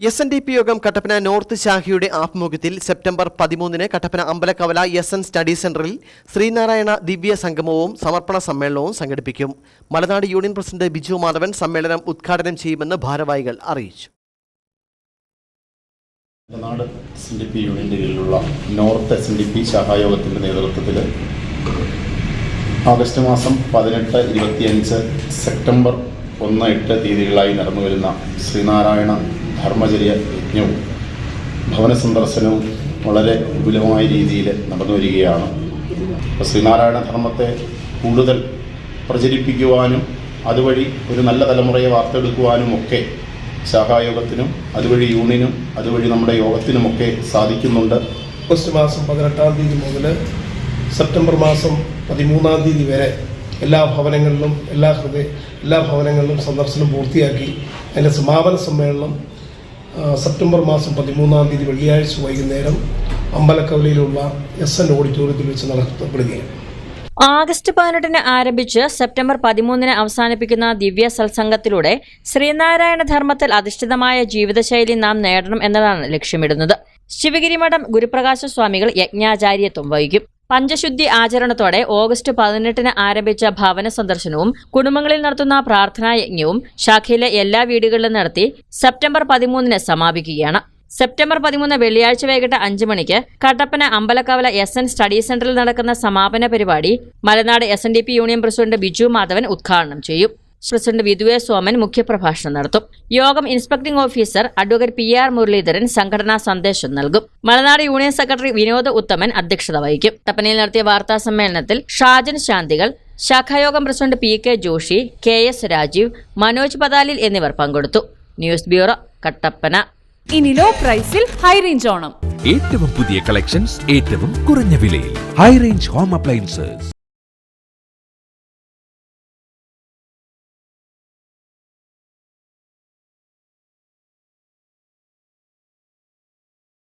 S N D P യോഗം Kattappana north ശാഖയുടെ ആഭിമുഖ്യത്തിൽ സെപ്റ്റംബർ പതിമൂന്നിന് Kattappana Ambalakkavala S N study സെന്ററിൽ ശ്രീനാരായണ ദിവ്യ സംഗമവും സമർപ്പണ സമ്മേളനവും സംഘടിപ്പിക്കും. മലനാട് യൂണിയൻ പ്രസിഡന്റ് ബിജു മാധവൻ സമ്മേളനം ഉദ്ഘാടനം ചെയ്യുമെന്ന് ഭാരവാഹികൾ അറിയിച്ചു. Malanad S N D P യൂണിയന്റെ കീഴിലുള്ള north S N D P നേതൃത്വത്തിൽ ഓഗസ്റ്റ് മാസം പതിനെട്ട് ഇരുപത്തിയഞ്ച് സെപ്റ്റംബർ ഒന്ന് എട്ട് തീയതികളായി നടന്നു വരുന്ന ശ്രീനാരായണ ധർമ്മചര്യ യജ്ഞവും ഭവന സന്ദർശനവും വളരെ വിപുലമായ രീതിയിൽ നടന്നു വരികയാണ്. ശ്രീനാരായണ ധർമ്മത്തെ കൂടുതൽ പ്രചരിപ്പിക്കുവാനും അതുവഴി ഒരു നല്ല തലമുറയെ വാർത്തെടുക്കുവാനും ഒക്കെ ശാഖായോഗത്തിനും അതുവഴി യൂണിനും അതുവഴി നമ്മുടെ യോഗത്തിനുമൊക്കെ സാധിക്കുന്നുണ്ട്. ഓഗസ്റ്റ് മാസം പതിനെട്ടാം തീയതി മുതൽ സെപ്റ്റംബർ മാസം പതിമൂന്നാം തീയതി വരെ എല്ലാ ഭവനങ്ങളിലും എല്ലാ ഹൃദയ എല്ലാ ഭവനങ്ങളിലും സന്ദർശനം പൂർത്തിയാക്കി അതിന്റെ സമാപന സമ്മേളനം സെപ്റ്റംബർ മാസം പതിമൂന്നാം തീയതി വെള്ളിയാഴ്ച വൈകുന്നേരം അമ്പലക്കവലയിലുള്ള എസ് എൻ ഓഡിറ്റോറിയത്തിൽ വെച്ച് നടത്തപ്പെടുകയാണ്. ആഗസ്റ്റ് പതിനെട്ടിന് ആരംഭിച്ച് സെപ്റ്റംബർ പതിമൂന്നിന് അവസാനിപ്പിക്കുന്ന ദിവ്യ സത്സംഗത്തിലൂടെ ശ്രീനാരായണ ധർമ്മത്തിൽ അധിഷ്ഠിതമായ ജീവിതശൈലി നാം നേടണം എന്നതാണ് ലക്ഷ്യമിടുന്നത്. ശിവഗിരി മഠം ഗുരുപ്രകാശ സ്വാമികൾ യജ്ഞാചാര്യത്വം വഹിക്കും. പഞ്ചശുദ്ധി ആചരണത്തോടെ ഓഗസ്റ്റ് പതിനെട്ടിന് ആരംഭിച്ച ഭവന സന്ദർശനവും കുടുംബങ്ങളിൽ നടത്തുന്ന പ്രാർത്ഥനാ യജ്ഞവും ശാഖയിലെ എല്ലാ വീടുകളിലും നടത്തി സെപ്റ്റംബർ പതിമൂന്നിന് സമാപിക്കുകയാണ്. സെപ്റ്റംബർ പതിമൂന്ന് വെള്ളിയാഴ്ച വൈകിട്ട് അഞ്ചു മണിക്ക് Kattappana Ambalakkavala S N study സെന്ററിൽ നടക്കുന്ന സമാപന പരിപാടി Malanad S union president Biju Madhavan ഉദ്ഘാടനം ചെയ്യും. പ്രസിഡന്റ് വിദുവേ സോമൻ മുഖ്യപ്രഭാഷണം നടത്തും. യോഗം inspecting officer advocate P R Muraleedharan സംഘടനാ സന്ദേശം നൽകും. മലനാട് യൂണിയൻ സെക്രട്ടറി വിനോദ് ഉത്തമൻ അധ്യക്ഷത വഹിക്കും. തപ്പനയിൽ നടത്തിയ വാർത്താ സമ്മേളനത്തിൽ ഷാജൻ ശാന്തികൾ ശാഖായോഗം president P K Joshi K S Rajeev Manoj Pathalil എന്നിവർ പങ്കെടുത്തു. News bureau Kattappana. ഇനി ലോ പ്രൈസിൽ ഹൈ റേഞ്ച് ഓണം. ഏറ്റവും പുതിയ കളക്ഷൻസ് ഏറ്റവും കുറഞ്ഞ വിലയിൽ. High range home appliances.